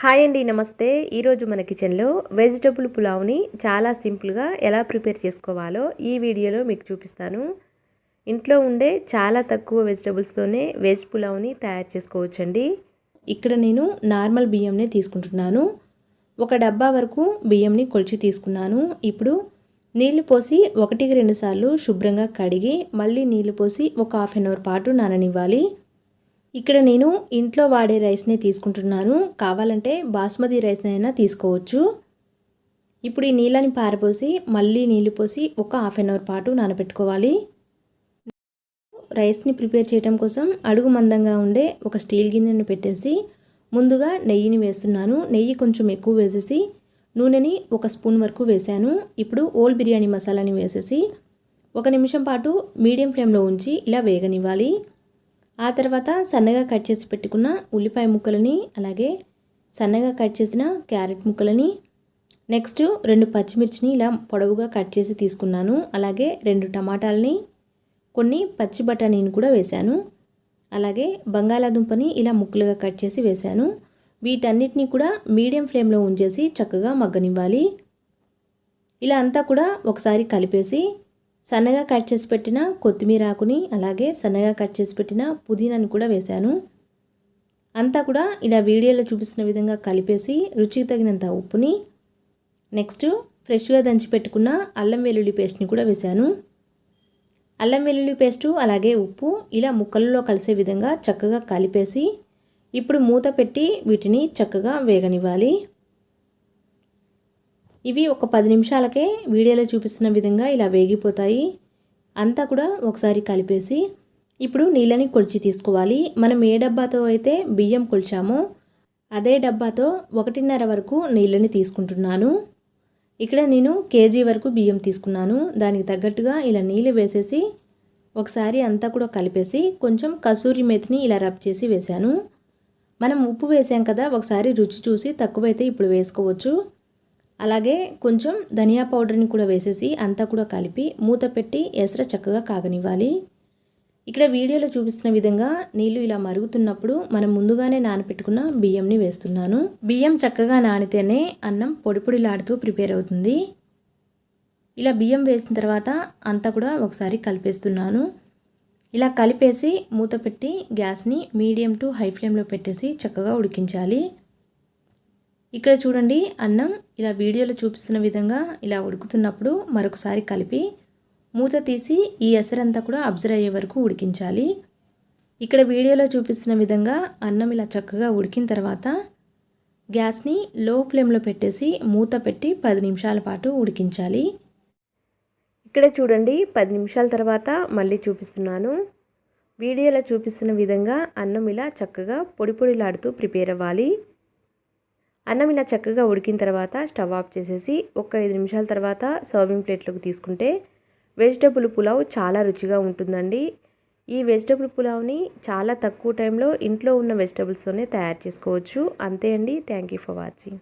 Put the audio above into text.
Hi అండి నమస్తే. ఈరోజు మన కిచెన్లో వెజిటబుల్ పులావ్ని చాలా సింపుల్గా ఎలా ప్రిపేర్ చేసుకోవాలో ఈ వీడియోలో మీకు చూపిస్తాను. ఇంట్లో ఉండే చాలా తక్కువ వెజిటబుల్స్తోనే వెజ్ పులావ్ని తయారు చేసుకోవచ్చండి. ఇక్కడ నేను నార్మల్ బియ్యంనే తీసుకుంటున్నాను. ఒక డబ్బా వరకు బియ్యంని కొలిచి తీసుకున్నాను. ఇప్పుడు నీళ్ళు పోసి ఒకటికి రెండుసార్లు శుభ్రంగా కడిగి మళ్ళీ నీళ్ళు పోసి ఒక హాఫ్ అన్ అవర్ పాటు నాననివ్వాలి. ఇక్కడ నేను ఇంట్లో వాడే రైస్నే తీసుకుంటున్నాను. కావాలంటే బాస్మతి రైస్ని అయినా తీసుకోవచ్చు. ఇప్పుడు ఈ నీళ్ళని పారపోసి మళ్ళీ నీళ్ళు పోసి ఒక హాఫ్ అన్ అవర్ పాటు నానబెట్టుకోవాలి. రైస్ని ప్రిపేర్ చేయడం కోసం అడుగు మందంగా ఉండే ఒక స్టీల్ గిన్నెను పెట్టేసి ముందుగా నెయ్యిని వేస్తున్నాను. నెయ్యి కొంచెం ఎక్కువ వేసేసి నూనెని ఒక స్పూన్ వరకు వేశాను. ఇప్పుడు ఓల్ బిర్యానీ మసాలాని వేసేసి ఒక నిమిషం పాటు మీడియం ఫ్లేమ్లో ఉంచి ఇలా వేగనివ్వాలి. ఆ తర్వాత సన్నగా కట్ చేసి పెట్టుకున్న ఉల్లిపాయ ముక్కలని అలాగే సన్నగా కట్ చేసిన క్యారెట్ ముక్కలని నెక్స్ట్ రెండు పచ్చిమిర్చిని ఇలా పొడవుగా కట్ చేసి తీసుకున్నాను. అలాగే రెండు టమాటాలని కొన్ని పచ్చి బఠానీని కూడా వేశాను. అలాగే బంగాళాదుంపని ఇలా ముక్కలుగా కట్ చేసి వేశాను. వీటన్నిటిని కూడా మీడియం ఫ్లేమ్లో ఉంచేసి చక్కగా మగ్గనివ్వాలి. ఇలా అంతా కూడా ఒకసారి కలిపేసి సన్నగా కట్ చేసి పెట్టిన కొత్తిమీర ఆకుని అలాగే సన్నగా కట్ చేసి పెట్టిన పుదీనాని కూడా వేశాను. అంతా కూడా ఇలా వీడియోలో చూపిస్తున్న విధంగా కలిపేసి రుచికి తగినంత ఉప్పుని నెక్స్ట్ ఫ్రెష్గా దంచి పెట్టుకున్న అల్లం వెల్లుల్లి పేస్ట్ని కూడా వేశాను. అల్లం వెల్లుల్లి పేస్టు అలాగే ఉప్పు ఇలా ముక్కలలో కలిసే విధంగా చక్కగా కలిపేసి ఇప్పుడు మూత పెట్టి వీటిని చక్కగా వేగనివ్వాలి. ఇవి ఒక పది నిమిషాలకే వీడియోలో చూపిస్తున్న విధంగా ఇలా వేగిపోతాయి. అంతా కూడా ఒకసారి కలిపేసి ఇప్పుడు నీళ్ళని కొలిచి తీసుకోవాలి. మనం ఏ డబ్బాతో అయితే బియ్యం కొలిచామో అదే డబ్బాతో ఒకటిన్నర వరకు నీళ్ళని తీసుకుంటున్నాను. ఇక్కడ నేను కేజీ వరకు బియ్యం తీసుకున్నాను. దానికి తగ్గట్టుగా ఇలా నీళ్ళు వేసేసి ఒకసారి అంతా కూడా కలిపేసి కొంచెం కసూరి మెతిని ఇలా రబ్ చేసి వేశాను. మనం ఉప్పు వేసాం కదా ఒకసారి రుచి చూసి తక్కువైతే ఇప్పుడు వేసుకోవచ్చు. అలాగే కొంచెం ధనియా పౌడర్ని కూడా వేసేసి అంతా కూడా కలిపి మూత పెట్టి ఎసర చక్కగా కాగనివ్వాలి. ఇక్కడ వీడియోలో చూపిస్తున్న విధంగా నీళ్ళు ఇలా మరుగుతున్నప్పుడు మనం ముందుగానే నానపెట్టుకున్న బియ్యంని వేస్తున్నాను. బియ్యం చక్కగా నానితేనే అన్నం పొడిపొడిలాడుతూ ప్రిపేర్ అవుతుంది. ఇలా బియ్యం వేసిన తర్వాత అంతా కూడా ఒకసారి కలిపేస్తున్నాను. ఇలా కలిపేసి మూత పెట్టి గ్యాస్ని మీడియం టు హై ఫ్లేమ్లో పెట్టేసి చక్కగా ఉడికించాలి. ఇక్కడ చూడండి అన్నం ఇలా వీడియోలో చూపిస్తున్న విధంగా ఇలా ఉడుకుతున్నప్పుడు మరొకసారి కలిపి మూత తీసి ఈ ఎసరంతా కూడా అబ్జర్వ్ అయ్యే వరకు ఉడికించాలి. ఇక్కడ వీడియోలో చూపిస్తున్న విధంగా అన్నం ఇలా చక్కగా ఉడికిన తర్వాత గ్యాస్ని లో ఫ్లేమ్లో పెట్టేసి మూత పెట్టి పది నిమిషాల పాటు ఉడికించాలి. ఇక్కడ చూడండి పది నిమిషాల తర్వాత మళ్ళీ చూపిస్తున్నాను. వీడియోలో చూపిస్తున్న విధంగా అన్నం ఇలా చక్కగా పొడి పొడిలాడుతూ ప్రిపేర్ అవ్వాలి. అన్నం ఇలా చక్కగా ఉడికిన తర్వాత స్టవ్ ఆఫ్ చేసేసి ఒక ఐదు నిమిషాల తర్వాత సర్వింగ్ ప్లేట్లోకి తీసుకుంటే వెజిటబుల్ పులావ్ చాలా రుచిగా ఉంటుందండి. ఈ వెజిటబుల్ పులావ్ని చాలా తక్కువ టైంలో ఇంట్లో ఉన్న వెజిటబుల్స్తోనే తయారు చేసుకోవచ్చు. అంతే అండి. Thank you for watching.